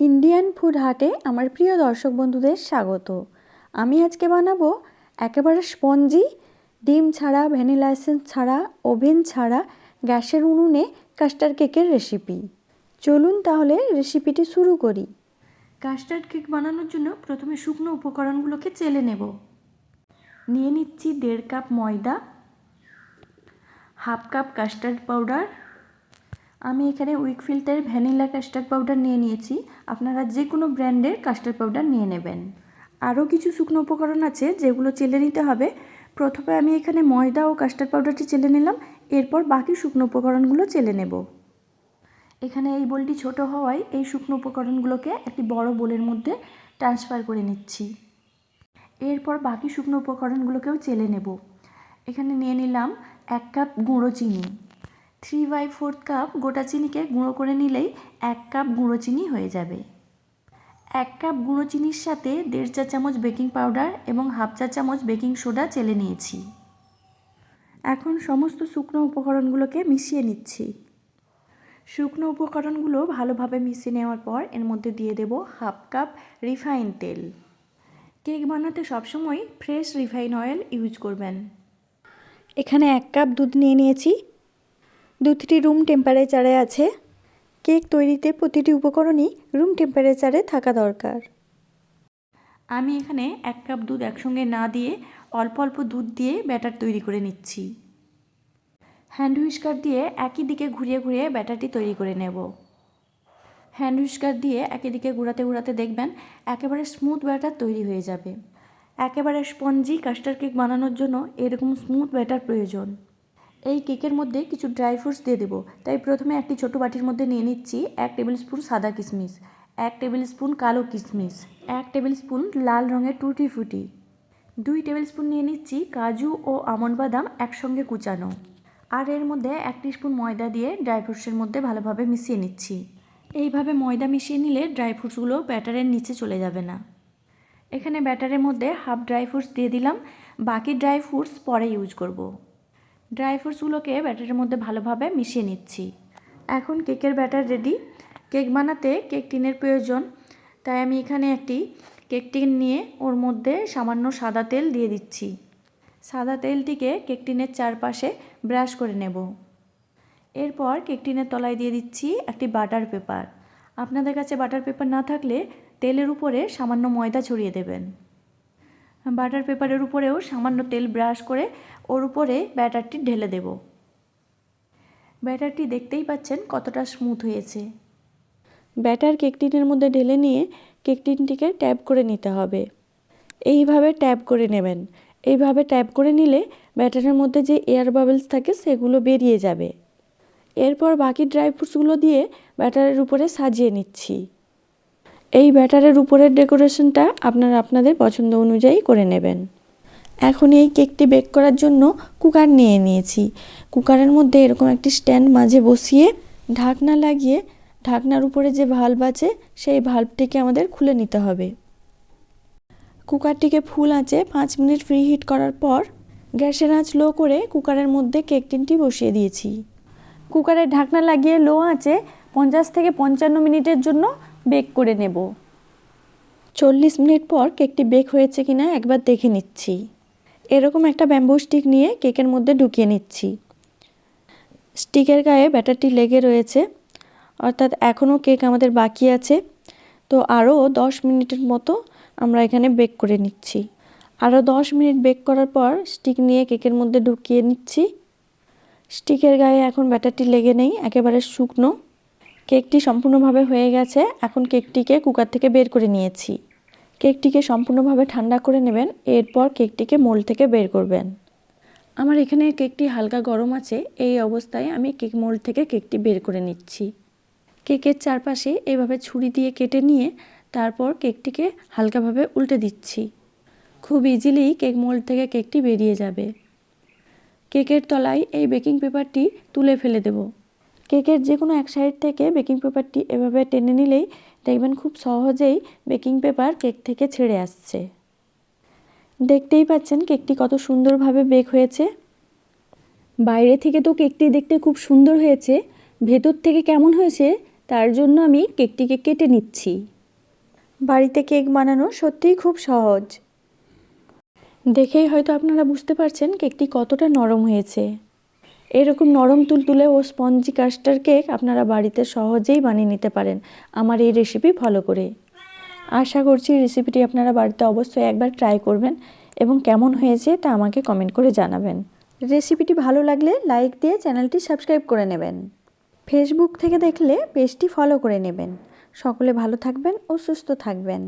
Indian food হাটে আমার প্রিয় দর্শক বন্ধুদের স্বাগত। আমি আজকে বানাবো একেবারে স্পঞ্জি, ডিম ছাড়া, ভ্যানিলা এসেন্স ছাড়া, ওভেন ছাড়া, গ্যাসের উনুনে কাস্টার্ড কেকের রেসিপি। চলুন তাহলে রেসিপিটি শুরু করি। কাস্টার্ড কেক বানানোর জন্য প্রথমে শুকনো উপকরণগুলোকে চেলে নেব। নিয়ে নিচ্ছি দেড় কাপ ময়দা, হাফ কাপ কাস্টার্ড পাউডার আমি এখানে উইকফিল্ডের ভ্যানিলা কাস্টার্ড পাউডার নিয়ে নিয়েছি। আপনারা যে কোনো ব্র্যান্ডের কাস্টার্ড পাউডার নিয়ে নেবেন। আরও কিছু শুকনো উপকরণ আছে যেগুলো চেলে নিতে হবে। প্রথমে আমি এখানে ময়দা ও কাস্টার্ড পাউডারটি চেলে নিলাম, এরপর বাকি শুকনো উপকরণগুলো চেলে নেব। এখানে এই বোলটি ছোট হওয়ায় এই শুকনো উপকরণগুলোকে একটি বড় বোলের মধ্যে ট্রান্সফার করে নিচ্ছি। এরপর বাকি শুকনো উপকরণগুলোকেও চেলে নেব। এখানে নিয়ে নিলাম এক কাপ গুঁড়ো চিনি। থ্রি বাই ফোর্থ কাপ গোটা চিনিকে গুঁড়ো করে নিলেই এক কাপ গুঁড়ো চিনি হয়ে যাবে। এক কাপ গুঁড়ো চিনির সাথে দেড় চা চামচ বেকিং পাউডার এবং হাফ চা চামচ বেকিং সোডা চেলে নিয়েছি। এখন সমস্ত শুকনো উপকরণগুলোকে মিশিয়ে নিচ্ছি। শুকনো উপকরণগুলো ভালোভাবে মিশিয়ে নেওয়ার পর এর মধ্যে দিয়ে দেব হাফ কাপ রিফাইন তেল। কেক বানাতে সবসময় ফ্রেশ রিফাইন অয়েল ইউজ করবেন। এখানে এক কাপ দুধ নিয়ে নিয়েছি। দুধটি রুম টেম্পারেচারে আছে। কেক তৈরিতে প্রতিটি উপকরণই রুম টেম্পারেচারে থাকা দরকার। আমি এখানে এক কাপ দুধ একসঙ্গে না দিয়ে অল্প অল্প দুধ দিয়ে ব্যাটার তৈরি করে নিচ্ছি। হ্যান্ড হুইস্কার দিয়ে একই দিকে ঘুরিয়ে ঘুরিয়ে ব্যাটারটি তৈরি করে নেব। হ্যান্ড হুইস্কার দিয়ে একই দিকে ঘোরাতে ঘোরাতে দেখবেন একেবারে স্মুথ ব্যাটার তৈরি হয়ে যাবে। একেবারে স্পঞ্জি কাস্টার্ড কেক বানানোর জন্য এরকম স্মুথ ব্যাটার প্রয়োজন। এই কেকের মধ্যে কিছু ড্রাই ফ্রুটস দিয়ে দেবো। তাই প্রথমে একটি ছোট বাটির মধ্যে নিয়ে নিচ্ছি এক টেবিল স্পুন সাদা কিশমিশ এক টেবিল স্পুন কালো কিশমিশ এক টেবিল স্পুন লাল রঙের টুটি ফুটি। দুই টেবিল স্পুন নিয়ে নিচ্ছি কাজু ও আমন্ড বাদাম একসঙ্গে কুচানো। আর এর মধ্যে এক স্পুন ময়দা দিয়ে ড্রাই ফ্রুটসের মধ্যে ভালোভাবে মিশিয়ে নিচ্ছি। এইভাবে ময়দা মিশিয়ে নিলে ড্রাই ফ্রুটসগুলো ব্যাটারের নিচে চলে যাবে না। এখানে ব্যাটারের মধ্যে হাফ ড্রাই ফ্রুটস দিয়ে দিলাম, বাকি ড্রাই ফ্রুটস পরে ইউজ করব। ড্রাই ফ্রুটসগুলোকে ব্যাটারের মধ্যে ভালোভাবে মিশিয়ে নিচ্ছি। এখন কেকের ব্যাটার রেডি। কেক বানাতে কেক টিনের প্রয়োজন, তাই আমি এখানে একটি কেক টিন নিয়ে ওর মধ্যে সামান্য সাদা তেল দিয়ে দিচ্ছি। সাদা তেলটিকে কেক টিনের চারপাশে ব্রাশ করে নেব। এরপর কেক টিনের তলায় দিয়ে দিচ্ছি একটি বাটার পেপার। আপনাদের কাছে বাটার পেপার না থাকলে তেলের উপরে সামান্য ময়দা ছড়িয়ে দেবেন। বাটার পেপারের উপরেও সামান্য তেল ব্রাশ করে ওর উপরে ব্যাটারটি ঢেলে দেব। ব্যাটারটি দেখতেই পাচ্ছেন কতটা স্মুথ হয়েছে। ব্যাটার কেক টিনের মধ্যে ঢেলে নিয়ে কেক টিনটিকে ট্যাপ করে নিতে হবে। এইভাবে ট্যাপ করে নেবেন। এইভাবে ট্যাপ করে নিলে ব্যাটারের মধ্যে যে এয়ার বাবলস থাকে সেগুলো বেরিয়ে যাবে। এরপর বাকি ড্রাই ফ্রুটসগুলো দিয়ে ব্যাটারের উপরে সাজিয়ে নিচ্ছি। এই ব্যাটারের উপরের ডেকোরেশনটা আপনারা আপনাদের পছন্দ অনুযায়ী করে নেবেন। এখন এই কেকটি বেক করার জন্য কুকার নিয়ে নিয়েছি। কুকারের মধ্যে এরকম একটি স্ট্যান্ড মাঝে বসিয়ে ঢাকনা লাগিয়ে ঢাকনার উপরে যে ভাল্ব আছে, সেই ভাল্বটিকে আমাদের খুলে নিতে হবে। কুকারটিকে ফুল আঁচে পাঁচ মিনিট ফ্রি হিট করার পর গ্যাসের আঁচ লো করে কুকারের মধ্যে কেক টিনটি বসিয়ে দিয়েছি। কুকারের ঢাকনা লাগিয়ে লো আঁচে পঞ্চাশ থেকে পঞ্চান্ন মিনিটের জন্য বেক করে নেব। চল্লিশ মিনিট পর কেকটি বেক হয়েছে কিনা একবার দেখে নিচ্ছি। এরকম একটা ব্যাম্বু স্টিক নিয়ে কেকের মধ্যে ঢুকিয়ে নিচ্ছি। স্টিকের গায়ে ব্যাটারটি লেগে রয়েছে। অর্থাৎ এখনও কেক আমাদের বাকি আছে। তো আরও দশ মিনিটের মতো আমরা এখানে বেক করে নিচ্ছি। আরও দশ মিনিট বেক করার পর স্টিক নিয়ে কেকের মধ্যে ঢুকিয়ে নিচ্ছি। স্টিকের গায়ে এখন ব্যাটারটি লেগে নেই, একেবারে শুকনো। কেকটি সম্পূর্ণভাবে হয়ে গেছে, এখন কেকটিকে কুকার থেকে বের করে নিয়েছি। কেকটিকে সম্পূর্ণভাবে ঠান্ডা করে নেবেন, এরপর কেকটিকে মোল থেকে বের করবেন। আমার এখানে কেকটি হালকা গরম আছে, এই অবস্থায় আমি কেক মোল্ড থেকে কেকটি বের করে নিচ্ছি। কেকের চারপাশে এভাবে ছুরি দিয়ে কেটে নিয়ে তারপর কেকটিকে হালকাভাবে উল্টে দিচ্ছি। খুব ইজিলি কেক মোল্ড থেকে কেকটি বেরিয়ে যাবে। কেকের তলায় এই বেকিং পেপারটি তুলে ফেলে দেব। কেকের যে কোনো এক সাইড থেকে বেকিং পেপারটি এভাবে টেনে নিলেই দেখবেন খুব সহজেই বেকিং পেপার কেক থেকে ছেড়ে আসছে। দেখতেই পাচ্ছেন কেকটি কত সুন্দরভাবে বেক হয়েছে। বাইরে থেকে তো কেকটি দেখতে খুব সুন্দর হয়েছে। ভেতর থেকে কেমন হয়েছে, তার জন্য আমি কেকটিকে কেটে নিচ্ছি। বাড়িতে কেক বানানো সত্যিই খুব সহজ। দেখেই হয়তো আপনারা বুঝতে পারছেন কেকটি কতটা নরম হয়েছে। এরকম নরম তুলতুলে ও স্পঞ্জি কাস্টার কেক আপনারা বাড়িতে সহজেই বানিয়ে নিতে পারেন। আমার এই রেসিপি ফলো করে। আশা করছি রেসিপিটি আপনারা বাড়িতে অবশ্যই একবার ট্রাই করবেন এবং কেমন হয়েছে তা আমাকে কমেন্ট করে জানাবেন। রেসিপিটি ভালো লাগলে লাইক দিয়ে চ্যানেলটি সাবস্ক্রাইব করে নেবেন। ফেসবুক থেকে দেখলে পেজটি ফলো করে নেবেন। সকলে ভালো থাকবেন ও সুস্থ থাকবেন।